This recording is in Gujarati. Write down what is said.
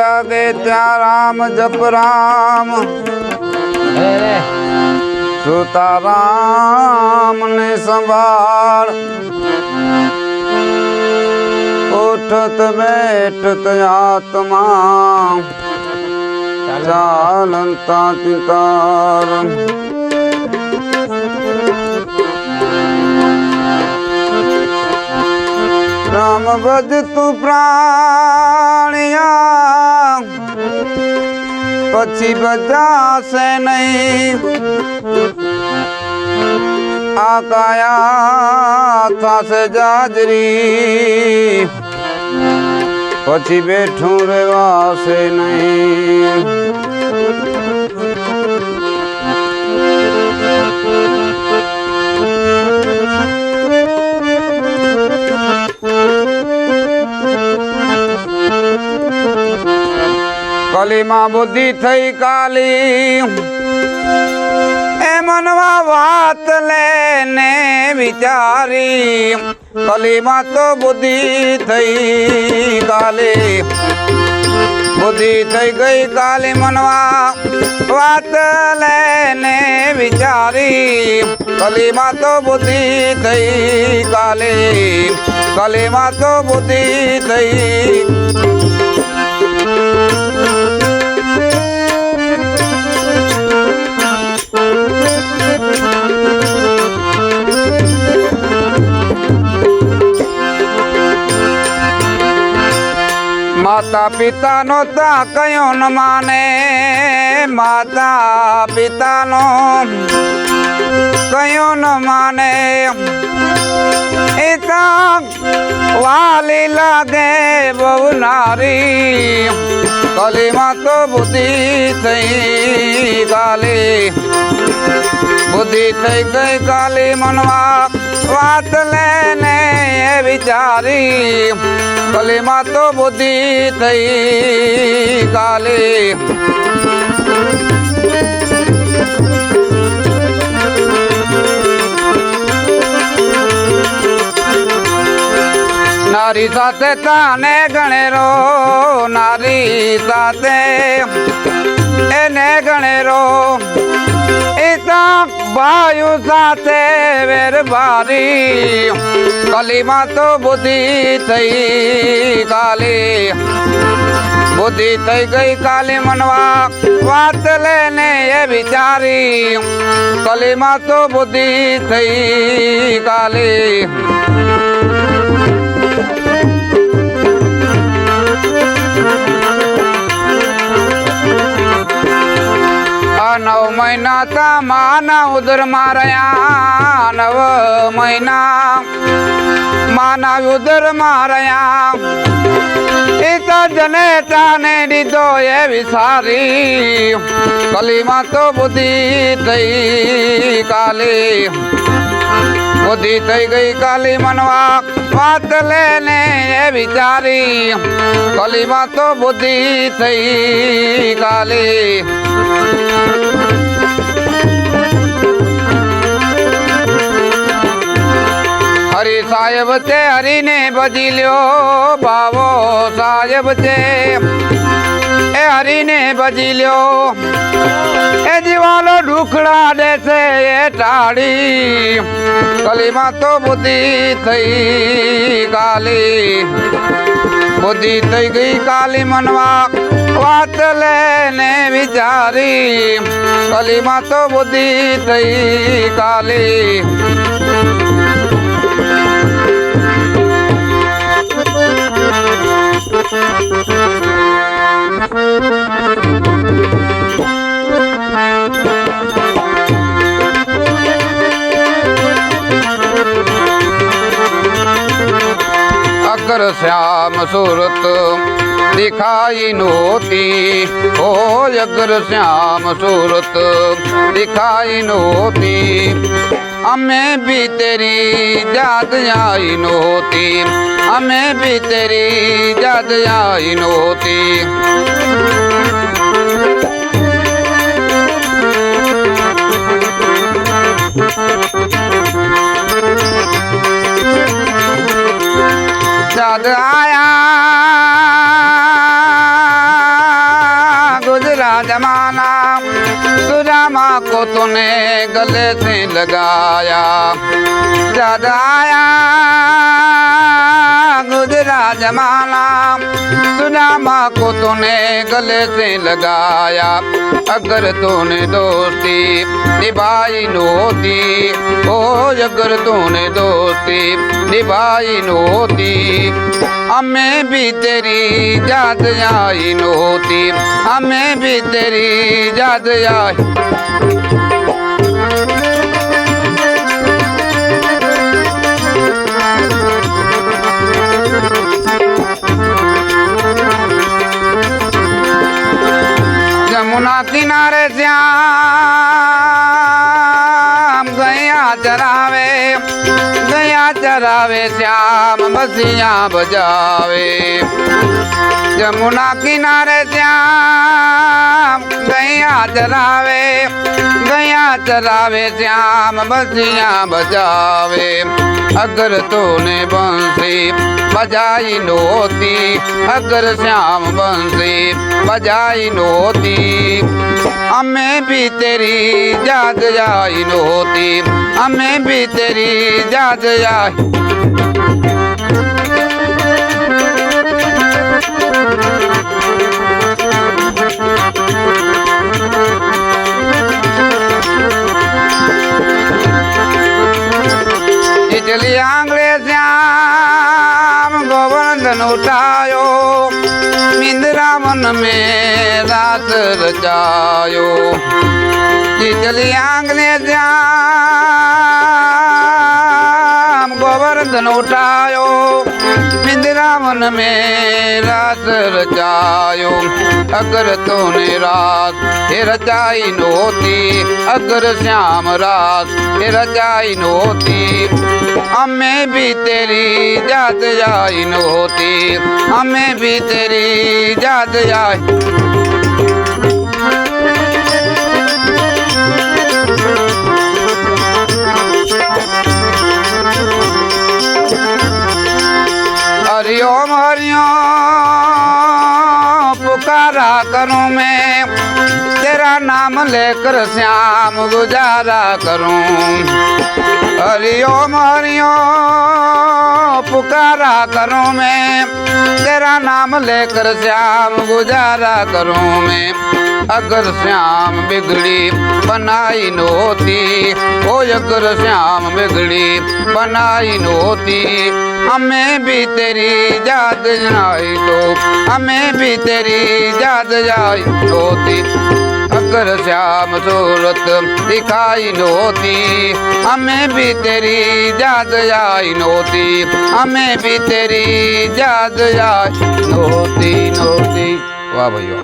લાગે ત્યાં રામ જપ રામ. સુતા રામ ને સંભાળ. ઉઠત બેઠત આત્મા. ચાલંતા ચિતાર. રામ ભજ તું પ્રાણિયા. પછી બચાશે નહીં. આ કાયા થશે જાજરી. પછી બેઠું રહેવાશે નહીં. બુદ્ધિ થઈ કાલી. એ મનવા વાત લેને વિચારી. કલીમાં તો બુદ્ધિ થઈ કાલી. બુદ્ધિ થઈ ગઈ કાલી મનવા વાત લેને વિચારી. કલીમાં તો બુદ્ધિ થઈ કાલી. કલીમાં તો બુદ્ધિ થઈ માતા પિતાનો તા કયો ન માને માતા પિતાનો કયો ન માને એ તો વાલી લાગે બહુ નારી કલીમાં તો બુદ્ધિ થઈ કાલી બુદ્ધિ થઈ ગઈ કાલી મનવા વાત લેને એ વિચારી કલીમાં તો બુદ્ધિ થઈ કાલી નારી સાથે તાને ગણેરો, નારી સાથે એને ગણેરો. ભાઈઓ સાથે વેરબારી કલીમાં તો બુદ્ધિ થઈ કાલી બુદ્ધિ થઈ ગઈ કાલી મનવા. વાત લેને એ વિચારી. કલીમાં તો બુદ્ધિ થઈ કાલી નવ મહિના તમાના માના ઉદર મારયા, નવ મહિના માના ઉદર મારયા. એ તો જનેતાને દીધો એ વિસારી, કલીમાં તો બુદ્ધિ થઈ કાલી. બુદ્ધિ થઈ ગઈ કાલી મનવા વાત લેને એ વિચારી. કલીમાં તો બુદ્ધિ થઈ કાલી. હરી સાહેબ તે હરીને ભજી લ્યો બાવો સાહેબ છે. એ હરીને ભજી લ્યો. એ જીવાલો દે દેશે એ ટાળી કલીમાં તો બુદ્ધિ થઈ કાલી બુદ્ધિ થઈ ગઈ કાલી મનવા, વાત લેને વિચારી. કલીમાં તો બુદ્ધિ થઈ કાલી મકર શ્યામ સુરત દેખાઈ નહોતી. ઓ અગર શ્યામ સુરત દેખાઈ નહોતી. અમે બી તેરી જાત આવી નહોતી. અમે બી તેરી જાત આવી નહોતી. Thank you. याद आया। गुजरा जमाना सुदामा को तूने गले से लगाया। जद आया गुजरा जमाना सुदामा को तूने गले से लगाया। अगर तूने दोस्ती निभाई नोती ओ अगर तूने दोस्ती निभाई नोती हमें भी तेरी याद आई नोती हमें भी तेरी याद आई यमुना किनारे श्याम આવે શ્યામ બસિયા બજાવે. જમુના કિનારે શ્યામ ગયા ચરાવે ગયા ચરાવે, શ્યામ બસિયા બજાવે. અગર તો ને બંસી બજાઈ નહોતી ઠાકર શ્યામ બંસી બજાઈ નહોતી અમે બી તેરી જાત જાય નહોતી અમે બી તેરી જાત જાય મન મે રાત રચાયો ચીચલી આંગને જ્યાં ગોવર્ધન ઉઠાયો. उठायो मिंद्रा मन में रात रचायो अगर तूने रात हे रचाई नोती अगर श्याम रात हे रचाई नोती हमें भी तेरी याद आई नोती हमें भी तेरी याद आई करूं मैं तेरा नाम लेकर श्याम गुजारा करूं हरिओम हरिओम पुकारा करूं मैं तेरा नाम लेकर श्याम गुजारा करूं मैं અગર શ્યામ બિગડી બનાઈ નહોતી ઓ અગર શ્યામ બિગડી બનાઈ નહોતી, અમે બી તેરી જાત જણાઈ તો અમે બી તેરી જાત જાય નહોતી અગર શ્યામ સુરત દેખાઈ નહોતી, અમે બી તેરી જાત જાય નહોતી, અમે બી તેરી જાત જાય નહોતી નહોતી. વાહ ભાઈઓ.